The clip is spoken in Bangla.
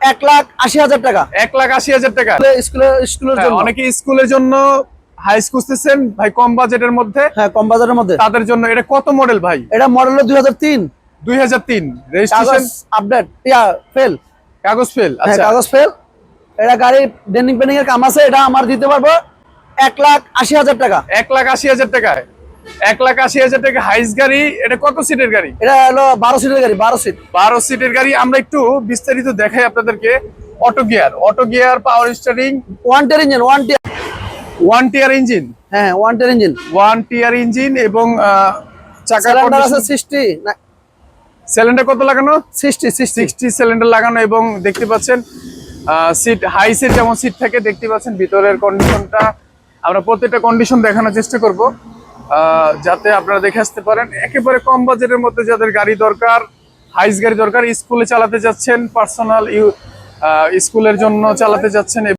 এক লাখ আশি হাজার টাকা। এক লাখ আশি হাজার টাকা। স্কুলের স্কুলের হ্যাঁ, জন্য। অনেকে স্কুলের জন্য হাইস খুঁজতেছেন। ভাই কম বাজেটের মধ্যে। হ্যাঁ কম বাজারের মধ্যে। তাদের জন্য এটা কত মডেল ভাই? এটা মডেল দুই হাজার তিন। দুই হাজার তিন। রেজিস্ট্রেশন আপডেট ইয়া ফেল কাগজ ফেল হ্যাঁ আচ্ছা। কাগজ ফেল এটা গাড়ি ডেন্ডিং পেন্ডিং এর কাম আছে এটা আমার দিতে পারব এক লাখ আশি হাজার টাকা। এক লাখ আশি হাজার টাকায়। এক লাখ আশি হাজার টাকা হাইস গাড়ি এটা কত সিটের গাড়ি? এটা হলো বারো সিটের গাড়ি বারো সিট বারো সিটের গাড়ি। আমরা একটু বিস্তারিত দেখাই আপনাদেরকে auto gear auto gear power steering one tier engine one tier one tier engine হ্যাঁ one tier engine one tier engine এবং চাকার আছে সিক্সটি সিলিন্ডার কত লাগানো? সিক্সটি সিক্সটি সিলিন্ডার লাগানো এবং দেখতে পাচ্ছেন সিট হাই সিট যেমন সিট থাকে দেখতে পাচ্ছেন ভিতরের কন্ডিশনটা আমরা প্রত্যেকটা কন্ডিশন দেখানোর চেষ্টা করব। যাতে আপনারা দেখে আসতে পারেন। একেবারে কম বাজেটের মধ্যে যাদের গাড়ি দরকার, হাইস গাড়ি দরকার, স্কুলে চালাতে যাচ্ছেন, পার্সোনাল স্কুলের জন্য চালাতে যাচ্ছেন।